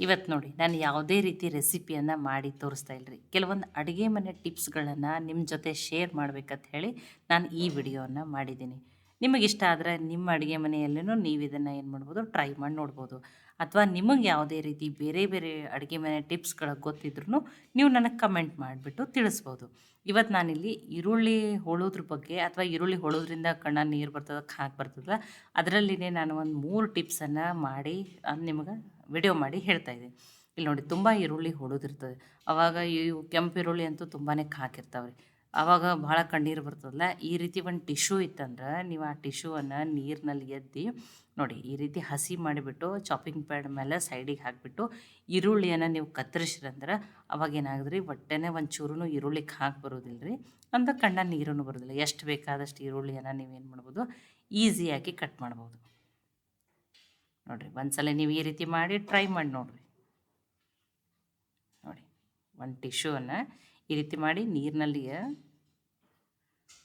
ಇವತ್ತು ನೋಡಿ, ನಾನು ಯಾವುದೇ ರೀತಿ ರೆಸಿಪಿಯನ್ನು ಮಾಡಿ ತೋರಿಸ್ತಾ ಇಲ್ಲರಿ ಕೆಲವೊಂದು ಅಡುಗೆ ಮನೆ ಟಿಪ್ಸ್ಗಳನ್ನು ನಿಮ್ಮ ಜೊತೆ ಶೇರ್ ಮಾಡಬೇಕಂತ ಹೇಳಿ ನಾನು ಈ ವಿಡಿಯೋವನ್ನು ಮಾಡಿದ್ದೀನಿ. ನಿಮಗಿಷ್ಟ ಆದರೆ ನಿಮ್ಮ ಅಡುಗೆ ಮನೆಯಲ್ಲೂ ನೀವು ಇದನ್ನು ಏನು ಮಾಡ್ಬೋದು, ಟ್ರೈ ಮಾಡಿ ನೋಡ್ಬೋದು. ಅಥವಾ ನಿಮಗೆ ಯಾವುದೇ ರೀತಿ ಬೇರೆ ಬೇರೆ ಅಡುಗೆ ಮನೆ ಟಿಪ್ಸ್ಗಳು ಗೊತ್ತಿದ್ರೂ ನೀವು ನನಗೆ ಕಮೆಂಟ್ ಮಾಡಿಬಿಟ್ಟು ತಿಳಿಸ್ಬೋದು. ಇವತ್ತು ನಾನಿಲ್ಲಿ ಈರುಳ್ಳಿ ಹೋಳೋದ್ರ ಬಗ್ಗೆ ಅಥವಾ ಈರುಳ್ಳಿ ಹೋಳೋದ್ರಿಂದ ಕಣ್ಣ ನೀರು ಬರ್ತದ ಹಾಕಿ ಬರ್ತದಲ್ಲ, ಅದರಲ್ಲಿನೇ ನಾನು ಒಂದು ಮೂರು ಟಿಪ್ಸನ್ನು ಮಾಡಿ ನಿಮಗೆ ವಿಡಿಯೋ ಮಾಡಿ ಹೇಳ್ತಾ ಇದ್ದೀನಿ ಇಲ್ಲಿ ನೋಡಿ ತುಂಬ ಈರುಳ್ಳಿ ಹೊಡೋದಿರ್ತದೆ ಅವಾಗ ಇವು ಕೆಂಪು ಈರುಳ್ಳಿ ಅಂತೂ ತುಂಬಾ ಹಾಕಿರ್ತಾವ್ರಿ ಆವಾಗ ಭಾಳ ಕಣ್ಣೀರು ಬರ್ತದಲ್ಲ, ಈ ರೀತಿ ಒಂದು ಟಿಶ್ಯೂ ಇತ್ತಂದ್ರೆ ನೀವು ಆ ಟಿಶ್ಯೂವನ್ನು ನೀರಿನಲ್ಲಿ ಎದ್ದಿ ನೋಡಿ ಈ ರೀತಿ ಹಸಿ ಮಾಡಿಬಿಟ್ಟು ಚಾಪಿಂಗ್ ಪ್ಯಾಡ್ ಮೇಲೆ ಸೈಡಿಗೆ ಹಾಕಿಬಿಟ್ಟು ಈರುಳ್ಳಿಯನ್ನು ನೀವು ಕತ್ತರಿಸ್ರಂದ್ರೆ ಅವಾಗ ಏನಾಗದ್ರಿ? ಹೊಟ್ಟೆನೇ ಒಂದು ಚೂರು ಈರುಳ್ಳಿಗೆ ಹಾಕಿ ಬರೋದಿಲ್ಲ ರೀ ಅಂತ ಕಣ್ಣ ನೀರೂ ಬರೋದಿಲ್ಲ. ಎಷ್ಟು ಬೇಕಾದಷ್ಟು ಈರುಳ್ಳಿಯನ್ನು ನೀವೇನು ಮಾಡ್ಬೋದು? ಈಸಿಯಾಗಿ ಕಟ್ ಮಾಡ್ಬೋದು. ನೋಡಿರಿ, ಒಂದ್ಸಲ ನೀವು ಈ ರೀತಿ ಮಾಡಿ ಟ್ರೈ ಮಾಡಿ ನೋಡಿರಿ. ನೋಡಿ, ಒಂದು ಟಿಶ್ಯೂವನ್ನು ಈ ರೀತಿ ಮಾಡಿ ನೀರಿನಲ್ಲಿ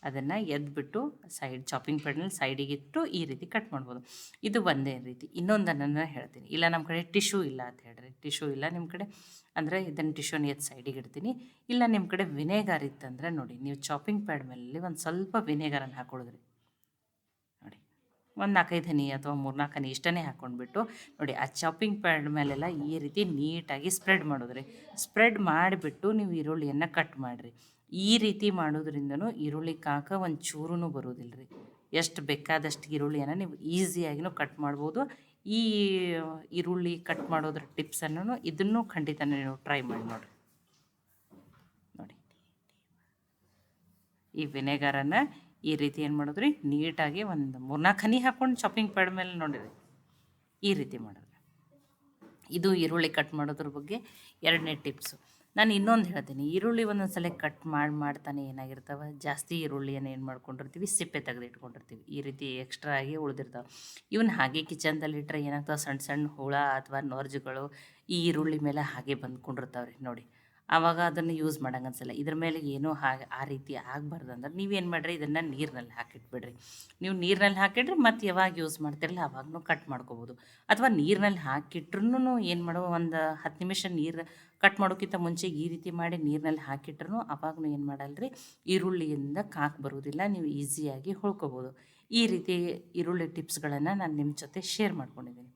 ಅದನ್ನು ಎದ್ಬಿಟ್ಟು ಸೈಡ್ ಚಾಪಿಂಗ್ ಪ್ಯಾಡ್ನಲ್ಲಿ ಸೈಡಿಗೆ ಇಟ್ಟು ಈ ರೀತಿ ಕಟ್ ಮಾಡ್ಬೋದು. ಇದು ಒಂದೇ ರೀತಿ. ಇನ್ನೊಂದನ್ನು ಹೇಳ್ತೀನಿ. ಇಲ್ಲ ನಮ್ಮ ಕಡೆ ಟಿಶ್ಯೂ ಇಲ್ಲ ಅಂತ ಹೇಳ್ರಿ. ಟಿಶ್ಯೂ ಇಲ್ಲ ನಿಮ್ಮ ಕಡೆ. ಅಂದರೆ ಇದನ್ನು ಟಿಶ್ಯೂನ ಎದ್ದು ಸೈಡಿಗೆ ಇಡ್ತೀನಿ. ಇಲ್ಲ ನಿಮ್ಮ ಕಡೆ ವಿನೆಗರ್ ಇತ್ತಂದರೆ ನೋಡಿ, ನೀವು ಚಾಪಿಂಗ್ ಪ್ಯಾಡ್ ಮೇಲೆ ಒಂದು ಸ್ವಲ್ಪ ವಿನೆಗರನ್ನು ಹಾಕೊಳ್ಳೋದ್ರಿ. ಒಂದು ನಾಲ್ಕೈದು ಹನಿ ಅಥವಾ ಮೂರ್ನಾಲ್ಕು ಹನಿ ಇಷ್ಟನೇ ಹಾಕ್ಕೊಂಡ್ಬಿಟ್ಟು ನೋಡಿ ಆ ಚಾಪಿಂಗ್ ಪ್ಯಾಡ್ ಮೇಲೆಲ್ಲ ಈ ರೀತಿ ನೀಟಾಗಿ ಸ್ಪ್ರೆಡ್ ಮಾಡೋದ್ರಿ. ಸ್ಪ್ರೆಡ್ ಮಾಡಿಬಿಟ್ಟು ನೀವು ಈರುಳ್ಳಿಯನ್ನು ಕಟ್ ಮಾಡಿರಿ. ಈ ರೀತಿ ಮಾಡೋದ್ರಿಂದನೂ ಈರುಳ್ಳಿ ಕಾಕ ಒಂದು ಚೂರೂ ಬರೋದಿಲ್ಲ ರೀ ಎಷ್ಟು ಬೇಕಾದಷ್ಟು ಈರುಳ್ಳಿಯನ್ನು ನೀವು ಈಸಿಯಾಗಿನೂ ಕಟ್ ಮಾಡ್ಬೋದು. ಈ ಈರುಳ್ಳಿ ಕಟ್ ಮಾಡೋದ್ರ ಟಿಪ್ಸನ್ನು ಇದನ್ನು ಖಂಡಿತ ನೀವು ಟ್ರೈ ಮಾಡಿ ನೋಡಿರಿ. ನೋಡಿ. ಈ ವಿನೆಗಾರನ್ನು ಈ ರೀತಿ ಏನು ಮಾಡಿದ್ರಿ? ನೀಟಾಗಿ ಒಂದು ಮೂರ್ನಾಲ್ಕು ಹನಿ ಹಾಕ್ಕೊಂಡು ಚಾಪಿಂಗ್ ಪ್ಯಾಡ್ ಮೇಲೆ ನೋಡಿರಿ ಈ ರೀತಿ ಮಾಡಿದ್ರೆ. ಇದು ಈರುಳ್ಳಿ ಕಟ್ ಮಾಡೋದ್ರ ಬಗ್ಗೆ ಎರಡನೇ ಟಿಪ್ಸು ನಾನು ಇನ್ನೊಂದು ಹೇಳ್ತೀನಿ. ಈರುಳ್ಳಿ ಒಂದೊಂದು ಸಲ ಕಟ್ ಮಾಡಿ, ಮಾಡ್ತಾನೆ ಏನಾಗಿರ್ತಾವೆ? ಜಾಸ್ತಿ ಈರುಳ್ಳಿಯನ್ನು ಏನು ಮಾಡ್ಕೊಂಡಿರ್ತೀವಿ? ಸಿಪ್ಪೆ ತೆಗೆದು ಇಟ್ಕೊಂಡಿರ್ತೀವಿ ಈ ರೀತಿ ಎಕ್ಸ್ಟ್ರಾ ಆಗಿ ಉಳಿದಿರ್ತಾವೆ. ಇವನ್ನ ಹಾಗೆ ಕಿಚನ್ದಲ್ಲಿ ಇಟ್ಟರೆ ಏನಾಗ್ತಾವೆ? ಸಣ್ಣ ಸಣ್ಣ ಹುಳ ಅಥವಾ ನೊರ್ಜುಗಳು ಈ ಈರುಳ್ಳಿ ಮೇಲೆ ಹಾಗೆ ಬಂದ್ಕೊಂಡಿರ್ತಾವೆ ರೀ ನೋಡಿ. ಆವಾಗ ಅದನ್ನು ಯೂಸ್ ಮಾಡೋಂಗನ್ಸಲ್ಲ. ಇದ್ರ ಮೇಲೆ ಏನೂ ಹಾಗೆ ಆ ರೀತಿ ಆಗಬಾರ್ದು ಅಂದ್ರೆ ನೀವೇನು ಮಾಡಿರಿ, ಇದನ್ನು ನೀರಿನಲ್ಲಿ ಹಾಕಿಟ್ಬಿಡ್ರಿ. ನೀವು ನೀರಿನಲ್ಲಿ ಹಾಕಿಡ್ರಿ ಮತ್ತು ಯಾವಾಗ ಯೂಸ್ ಮಾಡ್ತಿರಲ್ಲ ಅವಾಗೂ ಕಟ್ ಮಾಡ್ಕೋಬೋದು. ಅಥವಾ ನೀರಿನಲ್ಲಿ ಹಾಕಿಟ್ರೂ ಏನು ಮಾಡೋ, ಒಂದು ಹತ್ತು ನಿಮಿಷ ನೀರು ಕಟ್ ಮಾಡೋಕ್ಕಿಂತ ಮುಂಚೆ ಈ ರೀತಿ ಮಾಡಿ ನೀರಿನಲ್ಲಿ ಹಾಕಿಟ್ರೂ ಅವಾಗೂ ಏನು ಮಾಡಲ್ರಿ, ಈರುಳ್ಳಿಯಿಂದ ಕಾಕ್ ಬರೋದಿಲ್ಲ, ನೀವು ಈಸಿಯಾಗಿ ಹೊಳ್ಕೊಬೋದು. ಈ ರೀತಿ ಈರುಳ್ಳಿ ಟಿಪ್ಸ್ಗಳನ್ನು ನಾನು ನಿಮ್ಮ ಜೊತೆ ಶೇರ್ ಮಾಡ್ಕೊಂಡಿದ್ದೀನಿ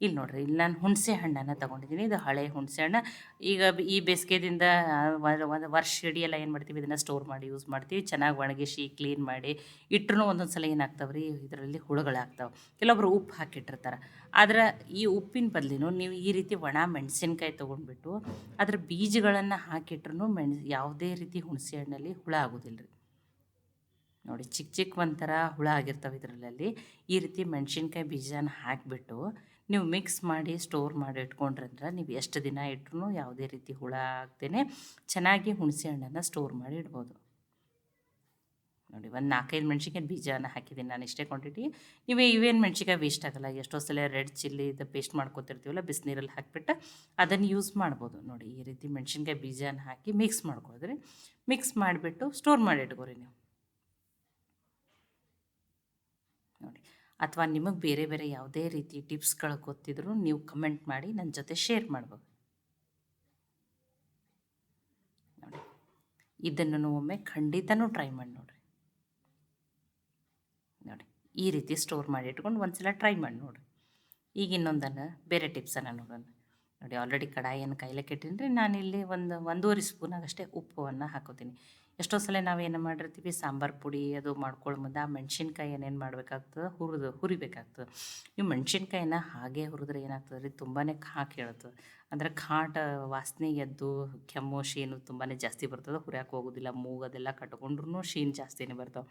ಇಲ್ಲಿ ನೋಡ್ರಿ ಇಲ್ಲಿ ನಾನು ಹುಣಸೆ ಹಣ್ಣನ್ನು ತೊಗೊಂಡಿದ್ದೀನಿ ಇದು ಹಳೆ ಹುಣಸೆ ಹಣ್ಣು. ಈಗ ಈ ಬೇಸಿಗೆದಿಂದ ಒಂದು ವರ್ಷ ಇಡೀ ಎಲ್ಲ ಏನು ಮಾಡ್ತೀವಿ, ಇದನ್ನು ಸ್ಟೋರ್ ಮಾಡಿ ಯೂಸ್ ಮಾಡ್ತೀವಿ. ಚೆನ್ನಾಗಿ ಒಣಗಿಸಿ ಕ್ಲೀನ್ ಮಾಡಿ ಇಟ್ಟರು ಒಂದೊಂದು ಸಲ ಏನಾಗ್ತಾವೆ ರೀ ಇದರಲ್ಲಿ ಹುಳುಗಳಾಗ್ತಾವೆ. ಕೆಲವೊಬ್ರು ಉಪ್ಪು ಹಾಕಿಟ್ಟಿರ್ತಾರೆ. ಆದರೆ ಈ ಉಪ್ಪಿನ ಬದಲಿನೂ ನೀವು ಈ ರೀತಿ ಒಣ ಮೆಣಸಿನ್ಕಾಯಿ ತೊಗೊಂಡ್ಬಿಟ್ಟು, ಅದರ ಬೀಜಗಳನ್ನು ಹಾಕಿಟ್ರೂ ಮೆಣ್, ಯಾವುದೇ ರೀತಿ ಹುಣಸೆ ಹಣ್ಣಲ್ಲಿ ಹುಳ ಆಗೋದಿಲ್ಲ ರೀ ನೋಡಿ ಚಿಕ್ಕ ಚಿಕ್ಕ ಒಂಥರ ಹುಳ ಆಗಿರ್ತವೆ ಇದರಲ್ಲಿ ಈ ರೀತಿ ಮೆಣಸಿನ್ಕಾಯಿ ಬೀಜನ ಹಾಕಿಬಿಟ್ಟು ನೀವು ಮಿಕ್ಸ್ ಮಾಡಿ ಸ್ಟೋರ್ ಮಾಡಿ ಇಟ್ಕೊಂಡ್ರಂದ್ರೆ ನೀವು ಎಷ್ಟು ದಿನ ಇಟ್ಟರು ಯಾವುದೇ ರೀತಿ ಹುಳ ಆಗ್ತೇನೆ ಚೆನ್ನಾಗಿ ಹುಣಸೆ ಹಣ್ಣನ್ನು ಸ್ಟೋರ್ ಮಾಡಿ ಇಡ್ಬೋದು. ನೋಡಿ ಒಂದು ನಾಲ್ಕೈದು ಮೆಣ್ಸಿನ್ಕಾಯಿ ಬೀಜನ ಹಾಕಿದ್ದೀನಿ ನಾನು ಇಷ್ಟೇ ಕ್ವಾಂಟಿಟಿ ನೀವು ಇವೇನು ಮೆಣ್ಸಿನ್ಕಾಯಿ ವೇಸ್ಟ್ ಆಗಲ್ಲ, ಎಷ್ಟೋ ಸಲ ರೆಡ್ ಚಿಲ್ಲಿ ಇದು ಪೇಸ್ಟ್ ಮಾಡ್ಕೊತಿರ್ತೀವಲ್ಲ, ಬಿಸಿನೀರಲ್ಲಿ ಹಾಕಿಬಿಟ್ಟು ಅದನ್ನು ಯೂಸ್ ಮಾಡ್ಬೋದು. ನೋಡಿ ಈ ರೀತಿ ಮೆಣ್ಸಿನ್ಕಾಯಿ ಬೀಜನ ಹಾಕಿ ಮಿಕ್ಸ್ ಮಾಡ್ಕೊಳ್ರಿ. ಮಿಕ್ಸ್ ಮಾಡಿಬಿಟ್ಟು ಸ್ಟೋರ್ ಮಾಡಿ ಇಟ್ಕೋರಿ ನೀವು ನೋಡಿ ಅಥವಾ ನಿಮಗೆ ಬೇರೆ ಬೇರೆ ಯಾವುದೇ ರೀತಿ ಟಿಪ್ಸ್ಗಳು ಗೊತ್ತಿದ್ರು ನೀವು ಕಮೆಂಟ್ ಮಾಡಿ ನನ್ನ ಜೊತೆ ಶೇರ್ ಮಾಡ್ಬೋದು. ನೋಡಿ ಇದನ್ನು ಒಮ್ಮೆ ಖಂಡಿತನೂ ಟ್ರೈ ಮಾಡಿ ನೋಡಿರಿ. ನೋಡಿ, ಈ ರೀತಿ ಸ್ಟೋರ್ ಮಾಡಿ ಇಟ್ಕೊಂಡು ಒಂದ್ಸಲ ಟ್ರೈ ಮಾಡಿ ನೋಡಿರಿ. ಈಗ ಇನ್ನೊಂದನ್ನು, ಬೇರೆ ಟಿಪ್ಸನ್ನು ನೋಡೋಣ. ನೋಡಿ, ಆಲ್ರೆಡಿ ಕಡಾಯಿಯನ್ನು ಕೈಲೆ ಕೆಟ್ಟಿನಿ ರೀ ನಾನಿಲ್ಲಿ ಒಂದು ಒಂದೂವರೆ ಸ್ಪೂನಾಗಷ್ಟೇ ಉಪ್ಪನ್ನು ಹಾಕೋತೀನಿ. ಎಷ್ಟೋ ಸಲ ನಾವೇನು ಮಾಡಿರ್ತೀವಿ, ಸಾಂಬಾರು ಪುಡಿ ಅದು ಮಾಡ್ಕೊಳ್ಳೋ ಮುಂದೆ ಆ ಮೆಣಸಿನ್ಕಾಯಿ ಏನೇನು ಮಾಡಬೇಕಾಗ್ತದೆ ಹುರಿದು, ಹುರಿಬೇಕಾಗ್ತದೆ. ನೀವು ಮೆಣಸಿನ್ಕಾಯಿನ ಹಾಗೆ ಹುರಿದ್ರೆ ಏನಾಗ್ತದೆ ರೀ ತುಂಬಾ ಖಾಕ್ ಹೇಳ್ತದೆ ಅಂದರೆ ಖಾಟ ವಾಸನೆ ಎದ್ದು ಕೆಮ್ಮು, ಶೀನು ತುಂಬಾ ಜಾಸ್ತಿ ಬರ್ತದೆ, ಹುರಿಯೋಕೆ ಹೋಗೋದಿಲ್ಲ ಮೂಗದೆಲ್ಲ ಕಟ್ಕೊಂಡ್ರೂ ಶೀನ್ ಜಾಸ್ತಿನೇ ಬರ್ತವೆ.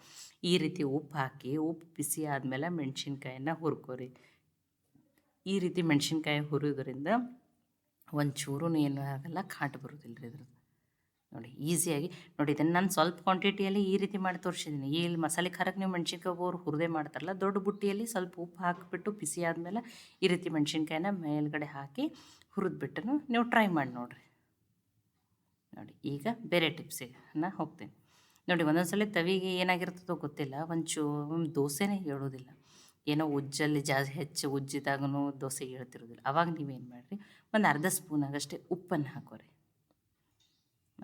ಈ ರೀತಿ ಉಪ್ಪು ಹಾಕಿ, ಉಪ್ಪು ಬಿಸಿ ಆದಮೇಲೆ ಮೆಣ್ಸಿನ್ಕಾಯಿನ ಹುರ್ಕೋರಿ. ಈ ರೀತಿ ಮೆಣಸಿನ್ಕಾಯಿ ಹುರಿಯೋದ್ರಿಂದ ಒಂಚೂರು ಏನು ಆಗಲ್ಲ, ಖಾಟ್ ಬರೋದಿಲ್ಲ ರೀ ಇದ್ರದ್ದು. ನೋಡಿ, ಈಸಿಯಾಗಿ ನೋಡಿ, ಇದನ್ನು ನಾನು ಸ್ವಲ್ಪ ಕ್ವಾಂಟಿಟಿಯಲ್ಲಿ ಈ ರೀತಿ ಮಾಡಿ ತೋರಿಸಿದ್ದೀನಿ ಇಲ್ಲಿ ಮಸಾಲೆ ಖಾರಕ್ಕೆ ನೀವು ಮೆಣಸಿನ್ಕಾಯಿ ಒಬ್ಬರು ಹುರಿದೇ ಮಾಡ್ತಾರಲ್ಲ, ದೊಡ್ಡ ಬುಟ್ಟಿಯಲ್ಲಿ ಸ್ವಲ್ಪ ಉಪ್ಪು ಹಾಕಿಬಿಟ್ಟು ಬಿಸಿ ಆದಮೇಲೆ ಈ ರೀತಿ ಮೆಣಸಿನ್ಕಾಯಿನ ಮೇಲ್ಗಡೆ ಹಾಕಿ ಹುರಿದ್ಬಿಟ್ಟು ನೀವು ಟ್ರೈ ಮಾಡಿ ನೋಡಿರಿ. ನೋಡಿ, ಈಗ ಬೇರೆ ಟಿಪ್ಸಿಗೆ ಹೋಗ್ತೀನಿ. ನೋಡಿ ಒಂದೊಂದು ಸಲ ತವಿಗೆ ಏನಾಗಿರ್ತದೋ ಗೊತ್ತಿಲ್ಲ ಒಂದು ದೋಸೆನೇ ಹೇಳೋದಿಲ್ಲ. ಏನೋ ಉಜ್ಜಲ್ಲಿ ಜಾಸ್ತಿ ಹೆಚ್ಚು ಉಜ್ಜಿದಾಗೂ ದೋಸೆ ಹೇಳ್ತಿರೋದಿಲ್ಲ. ಅವಾಗ ನೀವೇನು ಮಾಡಿರಿ, ಒಂದು ಅರ್ಧ ಸ್ಪೂನಾಗಷ್ಟೇ ಉಪ್ಪನ್ನು ಹಾಕೋರಿ.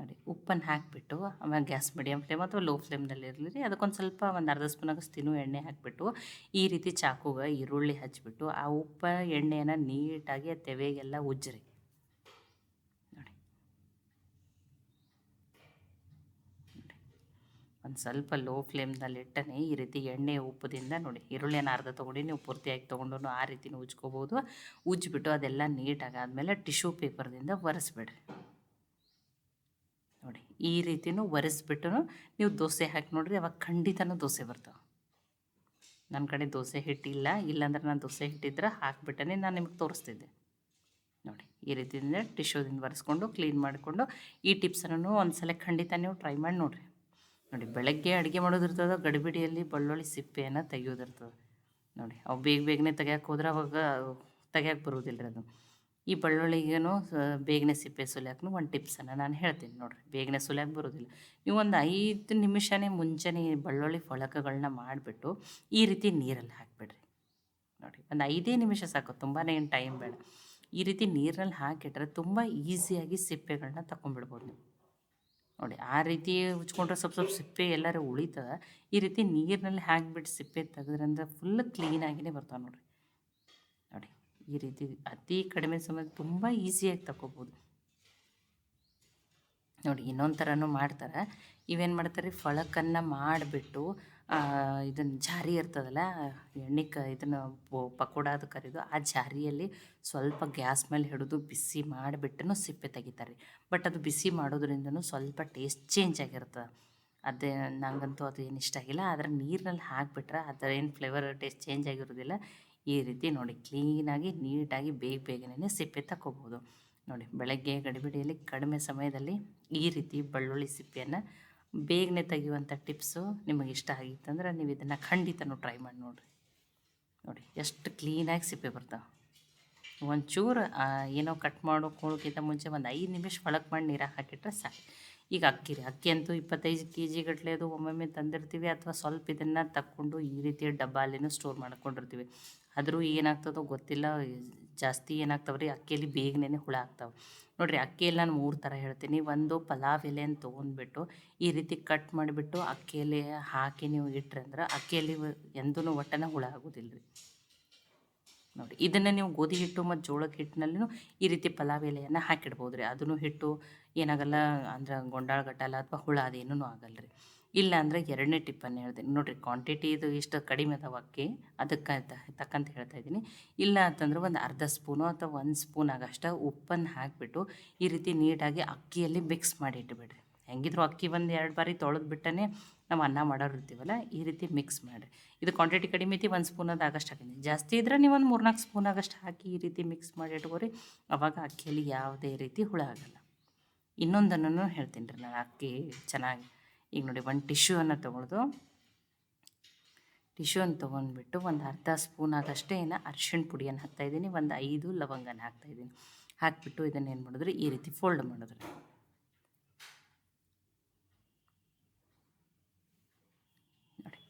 ನೋಡಿ ಉಪ್ಪನ್ನು ಹಾಕಿಬಿಟ್ಟು, ಆಮೇಲೆ ಗ್ಯಾಸ್ ಮೀಡಿಯಮ್ ಫ್ಲೇಮ್ ಅಥವಾ ಲೋ ಫ್ಲೇಮ್ನಲ್ಲಿ ಇರಲಿ ರೀ, ಅದಕ್ಕೊಂದು ಸ್ವಲ್ಪ ಒಂದು ಅರ್ಧ ಸ್ಪೂನಾಗಷ್ಟು ತಿನ್ನು, ಎಣ್ಣೆ ಹಾಕಿಬಿಟ್ಟು, ಈ ರೀತಿ ಚಾಕುಗೆ ಈರುಳ್ಳಿ ಹಚ್ಚಿಬಿಟ್ಟು ಆ ಉಪ್ಪ, ಎಣ್ಣೆಯನ್ನು ನೀಟಾಗಿ ತೆವೆಗೆಲ್ಲ ಉಜ್ಜ್ರಿ. ನೋಡಿ. ಒಂದು ಸ್ವಲ್ಪ ಲೋ ಫ್ಲೇಮ್ನಲ್ಲಿ ಇಟ್ಟನೆ ಈ ರೀತಿ ಎಣ್ಣೆ ಉಪ್ಪದಿಂದ ನೋಡಿ. ಈರುಳ್ಳಿಯನ್ನು ಅರ್ಧ ತೊಗೊಂಡು, ನೀವು ಪೂರ್ತಿಯಾಗಿ ತೊಗೊಂಡು ಆ ರೀತಿನೂ ಉಜ್ಕೋಬೋದು. ಉಜ್ಜಿಬಿಟ್ಟು ಅದೆಲ್ಲ ನೀಟಾಗಿ ಆದಮೇಲೆ ಟಿಶ್ಯೂ ಪೇಪರ್ದಿಂದ ಒರೆಸ್ಬಿಡ್ರಿ. ಈ ರೀತಿನೂ ಒರೆಸ್ಬಿಟ್ಟು ನೀವು ದೋಸೆ ಹಾಕಿ ನೋಡ್ರಿ, ಅವಾಗ ಖಂಡಿತನೂ ದೋಸೆ ಬರ್ತವೆ. ನನ್ನ ಕಡೆ ದೋಸೆ ಹಿಟ್ಟಿಲ್ಲ, ಇಲ್ಲಾಂದ್ರೆ ನಾನು ದೋಸೆ ಹಿಟ್ಟಿದ್ರೆ ಹಾಕಿಬಿಟ್ಟನೆ ನಾನು ನಿಮಗೆ ತೋರಿಸ್ತಿದ್ದೆ. ನೋಡಿ, ಈ ರೀತಿಯಿಂದ ಟಿಶ್ಯೂದಿಂದ ಒರೆಸ್ಕೊಂಡು ಕ್ಲೀನ್ ಮಾಡಿಕೊಂಡು ಈ ಟಿಪ್ಸನ್ನು ಒಂದು ಸಲ ಖಂಡಿತ ನೀವು ಟ್ರೈ ಮಾಡಿ ನೋಡಿರಿ. ನೋಡಿ, ಬೆಳಗ್ಗೆ ಅಡುಗೆ ಮಾಡೋದಿರ್ತದೆ, ಗಡಿಬಿಡಿಯಲ್ಲಿ ಬೆಳ್ಳುಳ್ಳಿ ಸಿಪ್ಪೆಯನ್ನು ತೆಗೆಯೋದಿರ್ತದೆ. ನೋಡಿ, ಅವು ಬೇಗ ಬೇಗನೆ ತೆಗೆಯೋಕೆ ಹೋದ್ರೆ ಅವಾಗ ತೆಗೆಯೋಕೆ ರೀ ಅದು. ಈ ಬೆಳ್ಳುಳ್ಳಿಗೇನು ಬೇಗನೆ ಸಿಪ್ಪೆ ಸುಲಿಯಾಕನು ಒಂದು ಟಿಪ್ಸನ್ನು ನಾನು ಹೇಳ್ತೀನಿ ನೋಡಿರಿ. ಬೇಗನೆ ಸುಲಿಯಾಕೆ ಬರೋದಿಲ್ಲ. ನೀವು ಒಂದು ಐದು ನಿಮಿಷನೇ ಮುಂಚೆನೇ ಬೆಳ್ಳುಳ್ಳಿ ಫೊಳಕಗಳನ್ನ ಮಾಡಿಬಿಟ್ಟು ಈ ರೀತಿ ನೀರಲ್ಲಿ ಹಾಕಿಬಿಡ್ರಿ. ನೋಡಿ ಒಂದು ಐದೇ ನಿಮಿಷ ಸಾಕು ತುಂಬಾ ಏನು ಟೈಮ್ ಬೇಡ. ಈ ರೀತಿ ನೀರಲ್ಲಿ ಹಾಕಿಟ್ರೆ ತುಂಬ ಈಸಿಯಾಗಿ ಸಿಪ್ಪೆಗಳನ್ನ ತಗೊಂಡ್ಬಿಡ್ಬೋದು ನೀವು. ನೋಡಿ, ಆ ರೀತಿ ಉಚ್ಕೊಂಡ್ರೆ ಸ್ವಲ್ಪ ಸ್ವಲ್ಪ ಸಿಪ್ಪೆ ಎಲ್ಲರೂ ಉಳಿತದೆ. ಈ ರೀತಿ ನೀರಿನಲ್ಲಿ ಹಾಕಿಬಿಟ್ಟು ಸಿಪ್ಪೆ ತೆಗೆದ್ರಂದ್ರೆ ಫುಲ್ ಕ್ಲೀನಾಗಿಯೇ ಬರ್ತಾವೆ ನೋಡಿರಿ. ನೋಡಿ ಈ ರೀತಿ ಅತಿ ಕಡಿಮೆ ಸಮಯ ತುಂಬ ಈಸಿಯಾಗಿ ತಗೋಬೋದು. ನೋಡಿ ಇನ್ನೊಂದು ಥರನೂ ಮಾಡ್ತಾರೆ. ಇವೇನು ಮಾಡ್ತಾರೆ? ಫಳಕನ್ನು ಮಾಡಿಬಿಟ್ಟು ಇದನ್ನು ಜಾರಿ ಇರ್ತದಲ್ಲ, ಎಣ್ಣೆ ಕ, ಇದನ್ನು ಪಕೋಡ ಅದು ಕರಿದು ಆ ಜಾರಿಯಲ್ಲಿ ಸ್ವಲ್ಪ ಗ್ಯಾಸ್ ಮೇಲೆ ಹಿಡಿದು ಬಿಸಿ ಮಾಡಿಬಿಟ್ಟು ಸಿಪ್ಪೆ ತೆಗಿತಾರೆ. ಬಟ್ ಅದು ಬಿಸಿ ಮಾಡೋದ್ರಿಂದನೂ ಸ್ವಲ್ಪ ಟೇಸ್ಟ್ ಚೇಂಜ್ ಆಗಿರ್ತದೆ. ಅದೇ ನನಗಂತೂ ಅದು ಏನು ಇಷ್ಟ ಆಗಿಲ್ಲ. ಆದರೆ ನೀರಿನಲ್ಲಿ ಹಾಕಿಬಿಟ್ರೆ ಅದರ ಏನು ಫ್ಲೇವರ್ ಟೇಸ್ಟ್ ಚೇಂಜ್ ಆಗಿರೋದಿಲ್ಲ. ಈ ರೀತಿ ನೋಡಿ ಕ್ಲೀನಾಗಿ, ನೀಟಾಗಿ ಬೇಗ ಬೇಗನೆ ಸಿಪ್ಪೆ ತಗೋಬೋದು ನೋಡಿ ಬೆಳಗ್ಗೆ ಗಡಿಬಿಡಿಯಲ್ಲಿ ಕಡಿಮೆ ಸಮಯದಲ್ಲಿ ಈ ರೀತಿ ಬೆಳ್ಳುಳ್ಳಿ ಸಿಪ್ಪೆಯನ್ನು ಬೇಗನೆ ತೆಗೆಯುವಂಥ ಟಿಪ್ಸು ನಿಮಗೆ ಇಷ್ಟ ಆಗಿತ್ತಂದ್ರೆ ನೀವು ಇದನ್ನು ಖಂಡಿತನೂ ಟ್ರೈ ಮಾಡಿ ನೋಡಿರಿ. ನೋಡಿ ಎಷ್ಟು ಕ್ಲೀನಾಗಿ ಸಿಪ್ಪೆ ಬರ್ತಾವೆ. ಒಂಚೂರು ಏನೋ ಕಟ್ ಮಾಡೋ ಮಾಡೋಕ್ಕೋಳಕ್ಕಿಂತ ಮುಂಚೆ ಒಂದು ಐದು ನಿಮಿಷ ಒಳಗೆ ಮಾಡಿ ನೀರಾಗಿ ಹಾಕಿಟ್ರೆ ಸಾಕು. ಈಗ ಅಕ್ಕಿ ರೀ ಅಕ್ಕಿ ಅಂತೂ ಇಪ್ಪತ್ತೈದು ಕೆ ಜಿ ಗಟ್ಟಲೆ ಅದು ಒಮ್ಮೊಮ್ಮೆ ತಂದಿರ್ತೀವಿ ಅಥವಾ ಸ್ವಲ್ಪ ಇದನ್ನು ತಕ್ಕೊಂಡು ಈ ರೀತಿ ಡಬ್ಬಾಲಿನ ಸ್ಟೋರ್ ಮಾಡ್ಕೊಂಡಿರ್ತೀವಿ. ಆದರೂ ಏನಾಗ್ತದೋ ಗೊತ್ತಿಲ್ಲ, ಜಾಸ್ತಿ ಏನಾಗ್ತಾವೆ ರೀ ಅಕ್ಕಿಯಲ್ಲಿ ಬೇಗನೆ ಹುಳ ಆಗ್ತಾವೆ. ನೋಡಿರಿ, ಅಕ್ಕಿಯಲ್ಲಿ ನಾನು ಮೂರು ಥರ ಹೇಳ್ತೀನಿ. ಒಂದು, ಪಲಾವ್ ಎಲೆಯನ್ನು ತೊಗೊಂಡ್ಬಿಟ್ಟು ಈ ರೀತಿ ಕಟ್ ಮಾಡಿಬಿಟ್ಟು ಅಕ್ಕಿಯಲ್ಲಿ ಹಾಕಿ ನೀವು ಇಟ್ರಿ ಅಂದ್ರೆ ಅಕ್ಕಿಯಲ್ಲಿ ಎಂದೂ ಒಟ್ಟನೇ ಹುಳ ಆಗೋದಿಲ್ಲ ರೀ ನೋಡಿ, ಇದನ್ನು ನೀವು ಗೋಧಿ ಹಿಟ್ಟು ಮತ್ತು ಜೋಳದ ಹಿಟ್ಟಿನಲ್ಲೂ ಈ ರೀತಿ ಪಲಾವ್ ಎಲೆಯನ್ನು ಹಾಕಿಡ್ಬೋದು ರೀ ಅದನ್ನು ಹಿಟ್ಟು ಏನಾಗಲ್ಲ ಅಂದ್ರೆ ಗೊಂಡಾಳ ಗಟ್ಟಲ್ಲ ಅಥವಾ ಹುಳ ಅದೇನೂ ಆಗಲ್ಲ ರೀ ಇಲ್ಲ ಅಂದರೆ ಎರಡನೇ ಟಿಪ್ಪನ್ನು ಹೇಳ್ತೀನಿ ನೋಡಿರಿ ಕ್ವಾಂಟಿಟಿ ಇದು ಇಷ್ಟು ಕಡಿಮೆ ಅದಾವ ಅಕ್ಕಿ, ಅದಕ್ಕೆ ತಕ್ಕಂತ ಹೇಳ್ತಾ ಇದ್ದೀನಿ. ಇಲ್ಲ ಅಂತಂದ್ರೆ ಒಂದು ಅರ್ಧ ಸ್ಪೂನು ಅಥವಾ ಒಂದು ಸ್ಪೂನ್ ಆಗಷ್ಟು ಉಪ್ಪನ್ನು ಹಾಕಿಬಿಟ್ಟು ಈ ರೀತಿ ನೀಟಾಗಿ ಅಕ್ಕಿಯಲ್ಲಿ ಮಿಕ್ಸ್ ಮಾಡಿ ಇಟ್ಬಿಡ್ರಿ. ಹೆಂಗಿದ್ರು ಅಕ್ಕಿ ಒಂದು ಎರಡು ಬಾರಿ ತೊಳೆದು ಬಿಟ್ಟನೆ ನಾವು ಅನ್ನ ಮಾಡೋರು ಇರ್ತೀವಲ್ಲ, ಈ ರೀತಿ ಮಿಕ್ಸ್ ಮಾಡಿರಿ. ಇದು ಕ್ವಾಂಟಿಟಿ ಕಡಿಮೆ ಐತಿ ಒಂದು ಸ್ಪೂನ್ ಅದು ಆಗಷ್ಟು ಜಾಸ್ತಿ ಇದ್ರೆ ನೀವು ಒಂದು ಮೂರ್ನಾಲ್ಕು ಸ್ಪೂನ್ ಆಗಷ್ಟು ಹಾಕಿ ಈ ರೀತಿ ಮಿಕ್ಸ್ ಮಾಡಿ ಇಟ್ಕೋರಿ. ಅವಾಗ ಅಕ್ಕಿಯಲ್ಲಿ ಯಾವುದೇ ರೀತಿ ಹುಳ ಆಗಲ್ಲ. ಇನ್ನೊಂದನ್ನು ಹೇಳ್ತೀನಿ ರೀ ನಾನು, ಅಕ್ಕಿ ಚೆನ್ನಾಗಿ, ಈಗ ನೋಡಿ ಒಂದು ಟಿಶ್ಯೂವನ್ನು ತೊಗೊಳ್ದು. ಟಿಶ್ಯೂವನ್ನು ತೊಗೊಂಡ್ಬಿಟ್ಟು ಒಂದು ಅರ್ಧ ಸ್ಪೂನ್ ಆಗಷ್ಟೇ ಏನು ಅರ್ಶಿಣ ಪುಡಿಯನ್ನು ಹಾಕ್ತಾಯಿದ್ದೀನಿ ಒಂದು ಐದು ಲವಂಗನ ಹಾಕ್ತಾಯಿದ್ದೀನಿ ಹಾಕಿಬಿಟ್ಟು ಇದನ್ನು ಏನು ಮಾಡಿದ್ರೆ, ಈ ರೀತಿ ಫೋಲ್ಡ್ ಮಾಡಿದ್ರೆ ನೋಡಿ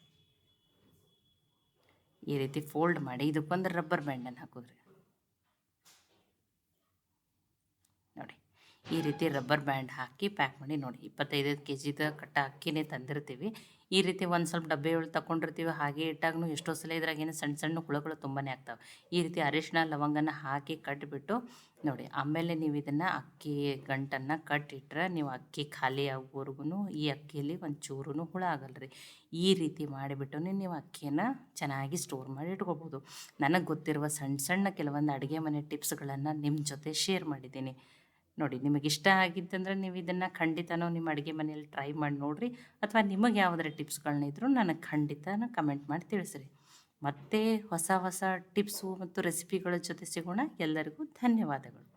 ಈ ರೀತಿ ಫೋಲ್ಡ್ ಮಾಡಿ ಇದಕ್ಕೊಂದು ರಬ್ಬರ್ ಬ್ಯಾಂಡನ್ನು ಹಾಕಿದ್ರಿ. ಈ ರೀತಿ ರಬ್ಬರ್ ಬ್ಯಾಂಡ್ ಹಾಕಿ ಪ್ಯಾಕ್ ಮಾಡಿ ನೋಡಿ. ಇಪ್ಪತ್ತೈದು ಕೆ ಜಿದ ಕಟ್ಟ ಅಕ್ಕಿನೇ ತಂದಿರ್ತೀವಿ. ಈ ರೀತಿ ಒಂದು ಸ್ವಲ್ಪ ಡಬ್ಬೆ ಒಳಗೆ ತಗೊಂಡಿರ್ತೀವಿ ಹಾಗೆ ಇಟ್ಟಾಗೂ ಎಷ್ಟೋ ಸಲ ಇದ್ರಾಗೇನು ಸಣ್ಣ ಸಣ್ಣ ಹುಳುಗಳು ತುಂಬಾ ಆಗ್ತಾವೆ. ಈ ರೀತಿ ಅರಿಶಿನ ಲವಂಗನ ಹಾಕಿ ಕಟ್ಟಿಬಿಟ್ಟು ನೋಡಿ. ಆಮೇಲೆ ನೀವು ಇದನ್ನು ಅಕ್ಕಿ ಗಂಟನ್ನು ಕಟ್ಟಿಟ್ರೆ ನೀವು ಅಕ್ಕಿ ಖಾಲಿ ಆಗೋವರೆಗೂ ಈ ಅಕ್ಕಿಯಲ್ಲಿ ಒಂದು ಚೂರು ಹುಳ ಆಗಲ್ಲ ರೀ ಈ ರೀತಿ ಮಾಡಿಬಿಟ್ಟು ನೀವು ಅಕ್ಕಿಯನ್ನು ಚೆನ್ನಾಗಿ ಸ್ಟೋರ್ ಮಾಡಿ ಇಟ್ಕೋಬೋದು. ನನಗೆ ಗೊತ್ತಿರುವ ಸಣ್ಣ ಸಣ್ಣ ಕೆಲವೊಂದು ಅಡುಗೆ ಮನೆ ಟಿಪ್ಸ್ಗಳನ್ನು ನಿಮ್ಮ ಜೊತೆ ಶೇರ್ ಮಾಡಿದ್ದೀನಿ. ನೋಡಿ, ನಿಮಗೆ ಇಷ್ಟ ಆಗಿದ್ದಂದ್ರೆ ನೀವು ಇದನ್ನು ಖಂಡಿತನೂ ನಿಮ್ಮ ಅಡುಗೆ ಮನೆಯಲ್ಲಿ ಟ್ರೈ ಮಾಡಿ ನೋಡಿರಿ. ಅಥವಾ ನಿಮಗೆ ಯಾವುದರ ಟಿಪ್ಸ್ಗಳನ್ನ ನನಗೆ ಖಂಡಿತನ ಕಮೆಂಟ್ ಮಾಡಿ ತಿಳಿಸ್ರಿ. ಮತ್ತೆ ಹೊಸ ಹೊಸ ಟಿಪ್ಸು ಮತ್ತು ರೆಸಿಪಿಗಳ ಜೊತೆ ಸಿಗೋಣ. ಎಲ್ಲರಿಗೂ ಧನ್ಯವಾದಗಳು.